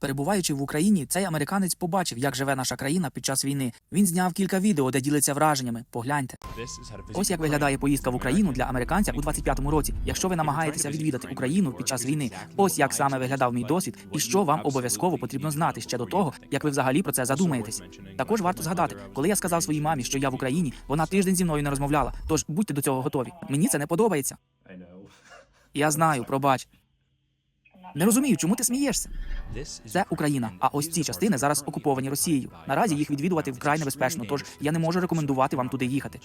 Перебуваючи в Україні, цей американець побачив, як живе наша країна під час війни. Він зняв кілька відео, де ділиться враженнями. Погляньте. Ось як виглядає поїздка в Україну для американця у 25-му році. Якщо ви намагаєтеся відвідати Україну під час війни, ось як саме виглядав мій досвід, і що вам обов'язково потрібно знати ще до того, як ви взагалі про це задумаєтесь. Також варто згадати, коли я сказав своїй мамі, що я в Україні, вона тиждень зі мною не розмовляла. Тож будьте до цього готові. Мені це не подобається. Я знаю, пробач. Не розумію, чому ти смієшся. Це Україна. А ось ці частини зараз окуповані Росією. Наразі їх відвідувати вкрай небезпечно, тож я не можу рекомендувати вам туди їхати.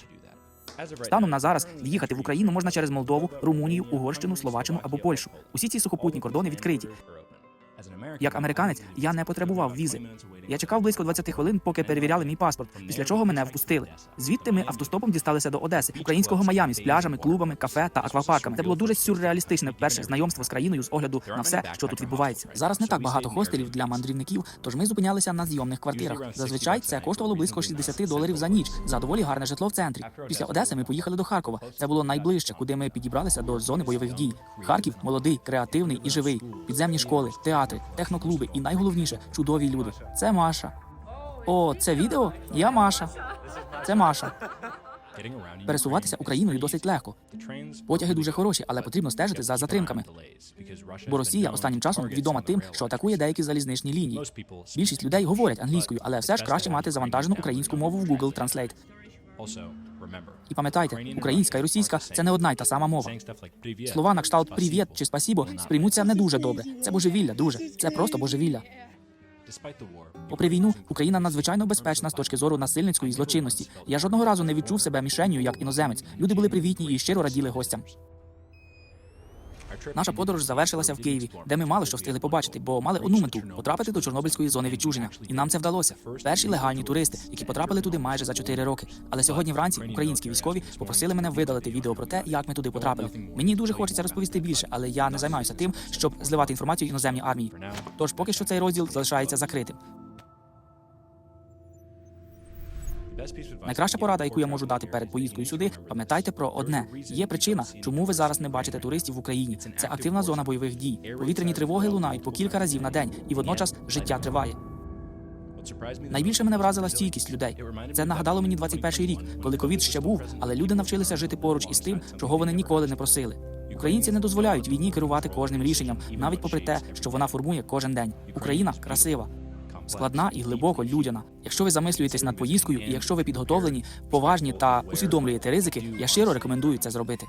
Станом на зараз в'їхати в Україну можна через Молдову, Румунію, Угорщину, Словаччину або Польщу. Усі ці сухопутні кордони відкриті. Як американець, я не потребував візи. Я чекав близько 20 хвилин, поки перевіряли мій паспорт, після чого мене впустили. Звідти ми автостопом дісталися до Одеси, українського Майамі з пляжами, клубами, кафе та аквапарками. Це було дуже сюрреалістичне перше знайомство з країною з огляду на все, що тут відбувається. Зараз не так багато хостелів для мандрівників, тож ми зупинялися на зйомних квартирах. Зазвичай це коштувало близько 60 доларів за ніч за доволі гарне житло в центрі. Після Одеси ми поїхали до Харкова. Це було найближче, куди ми підібралися до зони бойових дій. Харків молодий, креативний і живий. Підземні школи, театри, техноклуби і найголовніше чудові люди. Це Маша. О, це відео? Я Маша. Це Маша. Пересуватися Україною досить легко. Потяги дуже хороші, але потрібно стежити за затримками. Бо Росія останнім часом відома тим, що атакує деякі залізничні лінії. Більшість людей говорять англійською, але все ж краще мати завантажену українську мову в Google Translate. І пам'ятайте, українська і російська це не одна й та сама мова. Слова на кшталт «привіт» чи «спасібо» сприймуться не дуже добре. Це божевілля, друже. Це просто божевілля. Попри війну, Україна надзвичайно безпечна з точки зору насильницької злочинності. Я жодного разу не відчув себе мішенью як іноземець. Люди були привітні і щиро раділи гостям. Наша подорож завершилася в Києві, де ми мало що встигли побачити, бо мали одну мету потрапити до Чорнобильської зони відчуження. І нам це вдалося. Перші легальні туристи, які потрапили туди майже за 4 роки. Але сьогодні вранці українські військові попросили мене видалити відео про те, як ми туди потрапили. Мені дуже хочеться розповісти більше, але я не займаюся тим, щоб зливати інформацію іноземній армії. Тож поки що цей розділ залишається закритим. Найкраща порада, яку я можу дати перед поїздкою сюди, пам'ятайте про одне: є причина, чому ви зараз не бачите туристів в Україні. Це активна зона бойових дій. Повітряні тривоги лунають по кілька разів на день, і водночас життя триває. Найбільше мене вразила стійкість людей. Це нагадало мені 21-й рік, коли ковід ще був, але люди навчилися жити поруч із тим, чого вони ніколи не просили. Українці не дозволяють війні керувати кожним рішенням, навіть попри те, що вона формує кожен день. Україна красива. Складна і глибоко людяна. Якщо ви замислюєтесь над поїздкою, і якщо ви підготовлені, поважні та усвідомлюєте ризики, я щиро рекомендую це зробити.